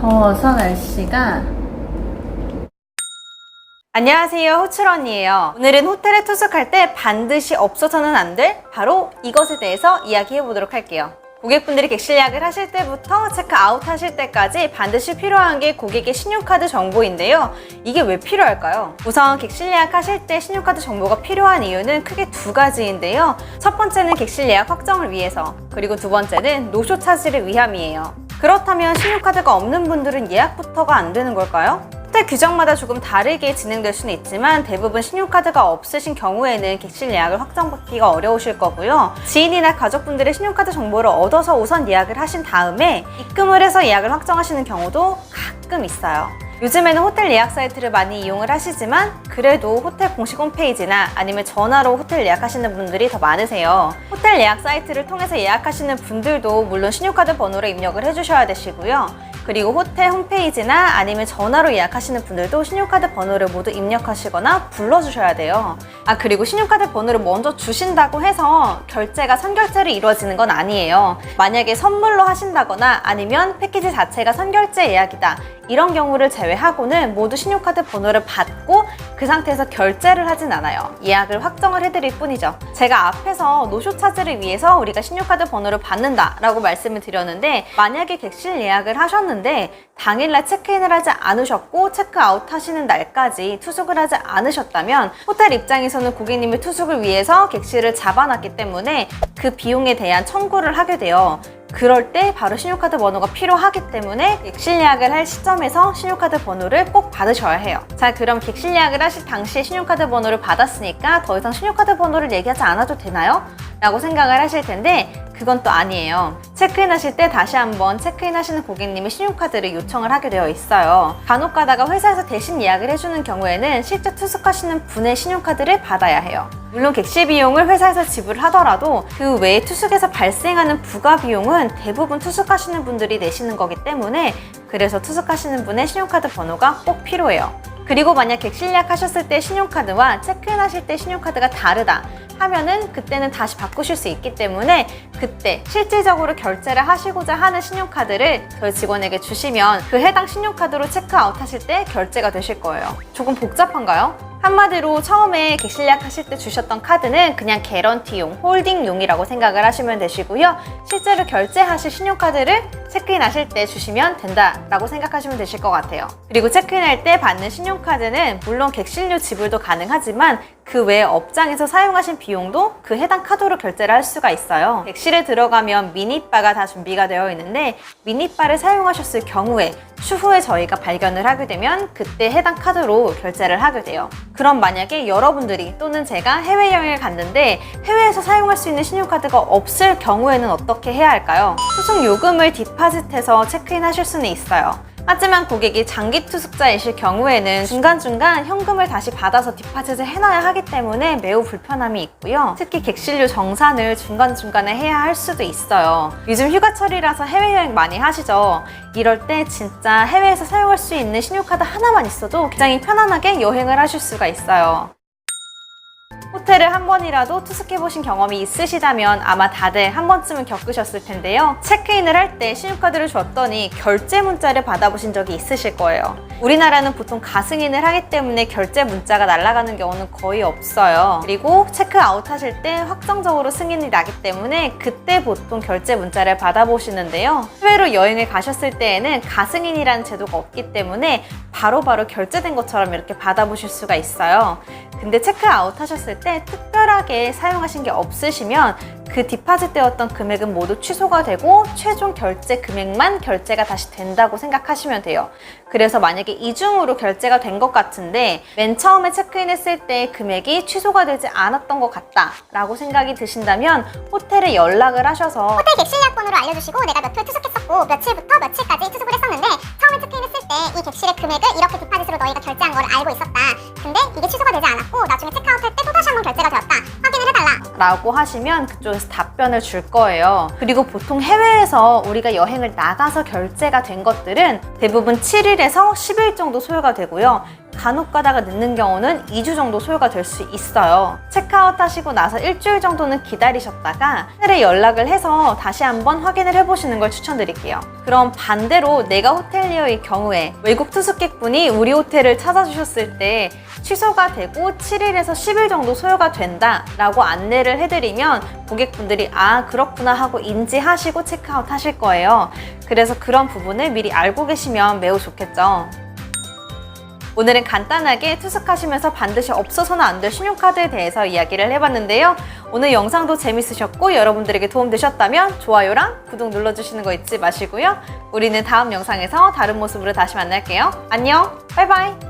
더워서 날씨가 안녕하세요 호출언니예요. 오늘은 호텔에 투숙할 때 반드시 없어서는 안 될 바로 이것에 대해서 이야기해 보도록 할게요. 고객분들이 객실 예약을 하실 때부터 체크아웃 하실 때까지 반드시 필요한 게 고객의 신용카드 정보인데요. 이게 왜 필요할까요? 우선 객실 예약하실 때 신용카드 정보가 필요한 이유는 크게 두 가지인데요. 첫 번째는 객실 예약 확정을 위해서 그리고 두 번째는 노쇼 차지를 위함이에요 그렇다면 신용카드가 없는 분들은 예약부터가 안 되는 걸까요? 호텔 규정마다 조금 다르게 진행될 수는 있지만 대부분 신용카드가 없으신 경우에는 객실 예약을 확정받기가 어려우실 거고요. 지인이나 가족분들의 신용카드 정보를 얻어서 우선 예약을 하신 다음에 입금을 해서 예약을 확정하시는 경우도 가끔 있어요. 요즘에는 호텔 예약 사이트를 많이 이용을 하시지만 그래도 호텔 공식 홈페이지나 아니면 전화로 호텔 예약하시는 분들이 더 많으세요. 호텔 예약 사이트를 통해서 예약하시는 분들도 물론 신용카드 번호를 입력을 해주셔야 되시고요. 그리고 호텔 홈페이지나 아니면 전화로 예약하시는 분들도 신용카드 번호를 모두 입력하시거나 불러주셔야 돼요. 아, 그리고 신용카드 번호를 먼저 주신다고 해서 결제가 선결제로 이루어지는 건 아니에요. 만약에 선물로 하신다거나 아니면 패키지 자체가 선결제 예약이다. 이런 경우를 제외하고는 모두 신용카드 번호를 받고 그 상태에서 결제를 하진 않아요. 예약을 확정을 해드릴 뿐이죠. 제가 앞에서 노쇼 차지를 위해서 우리가 신용카드 번호를 받는다 라고 말씀을 드렸는데 만약에 객실 예약을 하셨는데 당일날 체크인을 하지 않으셨고 체크아웃 하시는 날까지 투숙을 하지 않으셨다면 호텔 입장에서는 고객님의 투숙을 위해서 객실을 잡아놨기 때문에 그 비용에 대한 청구를 하게 돼요. 그럴 때 바로 신용카드 번호가 필요하기 때문에 객실 예약을 할 시점에서 신용카드 번호를 꼭 받으셔야 해요. 자, 그럼 객실 예약을 하실 당시에 신용카드 번호를 받았으니까 더 이상 신용카드 번호를 얘기하지 않아도 되나요? 라고 생각을 하실 텐데 그건 또 아니에요. 체크인 하실 때 다시 한번 체크인 하시는 고객님이 신용카드를 요청을 하게 되어 있어요. 간혹 가다가 회사에서 대신 예약을 해주는 경우에는 실제 투숙하시는 분의 신용카드를 받아야 해요. 물론 객실 비용을 회사에서 지불하더라도 그 외에 투숙에서 발생하는 부가 비용은 대부분 투숙하시는 분들이 내시는 거기 때문에 그래서 투숙하시는 분의 신용카드 번호가 꼭 필요해요. 그리고 만약 객실 예약하셨을 때 신용카드와 체크인 하실 때 신용카드가 다르다 하면은 그때는 다시 바꾸실 수 있기 때문에 그때 실질적으로 결제를 하시고자 하는 신용카드를 저희 직원에게 주시면 그 해당 신용카드로 체크아웃 하실 때 결제가 되실 거예요. 조금 복잡한가요? 한마디로 처음에 객실 예약하실 때 주셨던 카드는 그냥 개런티용, 홀딩용이라고 생각을 하시면 되시고요. 실제로 결제하실 신용카드를 체크인 하실 때 주시면 된다라고 생각하시면 되실 것 같아요. 그리고 체크인 할 때 받는 신용카드는 물론 객실료 지불도 가능하지만 그 외에 업장에서 사용하신 비용도 그 해당 카드로 결제를 할 수가 있어요. 객실에 들어가면 미니바가 다 준비가 되어 있는데 미니바를 사용하셨을 경우에 추후에 저희가 발견을 하게 되면 그때 해당 카드로 결제를 하게 돼요. 그럼 만약에 여러분들이 또는 제가 해외여행을 갔는데 해외에서 사용할 수 있는 신용카드가 없을 경우에는 어떻게 해야 할까요? 투숙 요금을 디파짓해서 체크인 하실 수는 있어요. 하지만 고객이 장기 투숙자이실 경우에는 중간중간 현금을 다시 받아서 디파짓을 해놔야 하기 때문에 매우 불편함이 있고요. 특히 객실료 정산을 중간중간에 해야 할 수도 있어요. 요즘 휴가철이라서 해외여행 많이 하시죠? 이럴 때 진짜 해외에서 사용할 수 있는 신용카드 하나만 있어도 굉장히 편안하게 여행을 하실 수가 있어요. 호텔을 한 번이라도 투숙해보신 경험이 있으시다면 아마 다들 한 번쯤은 겪으셨을 텐데요. 체크인을 할 때 신용카드를 줬더니 결제 문자를 받아보신 적이 있으실 거예요. 우리나라는 보통 가승인을 하기 때문에 결제 문자가 날아가는 경우는 거의 없어요. 그리고 체크아웃 하실 때 확정적으로 승인이 나기 때문에 그때 보통 결제 문자를 받아보시는데요. 해외로 여행을 가셨을 때에는 가승인이라는 제도가 없기 때문에 바로바로 결제된 것처럼 이렇게 받아보실 수가 있어요. 근데 체크아웃 하셨을 때 특별하게 사용하신 게 없으시면 그 디파짓 되었던 금액은 모두 취소가 되고 최종 결제 금액만 결제가 다시 된다고 생각하시면 돼요. 그래서 만약에 이중으로 결제가 된 것 같은데 맨 처음에 체크인 했을 때 금액이 취소가 되지 않았던 것 같다 라고 생각이 드신다면 호텔에 연락을 하셔서 호텔 객실 예약 번호를 알려주시고 내가 몇 회 투숙했었고 며칠부터 며칠까지 투숙을 했었는데 처음에 체크인했을 때 이 객실의 금액을 이렇게 디파짓으로 너희가 결제한 걸 알고 있었다. 근데 이게 취소가 되지 않았고 나중에 체크아웃할 때 한번 결제가 되었다. 확인을 해달라. 라고 하시면 그쪽에서 답변을 줄 거예요. 그리고 보통 해외에서 우리가 여행을 나가서 결제가 된 것들은 대부분 7일에서 10일 정도 소요가 되고요. 간혹 가다가 늦는 경우는 2주 정도 소요가 될 수 있어요. 체크아웃 하시고 나서 일주일 정도는 기다리셨다가 호텔에 연락을 해서 다시 한번 확인을 해보시는 걸 추천드릴게요. 그럼 반대로 내가 호텔리어의 경우에 외국 투숙객분이 우리 호텔을 찾아주셨을 때 취소가 되고 7일에서 10일 정도 소요가 된다라고 안내를 해드리면 고객분들이 아 그렇구나 하고 인지하시고 체크아웃 하실 거예요. 그래서 그런 부분을 미리 알고 계시면 매우 좋겠죠. 오늘은 간단하게 투숙하시면서 반드시 없어서는 안 될 신용카드에 대해서 이야기를 해봤는데요. 오늘 영상도 재밌으셨고 여러분들에게 도움되셨다면 좋아요랑 구독 눌러주시는 거 잊지 마시고요. 우리는 다음 영상에서 다른 모습으로 다시 만날게요. 안녕, 바이바이.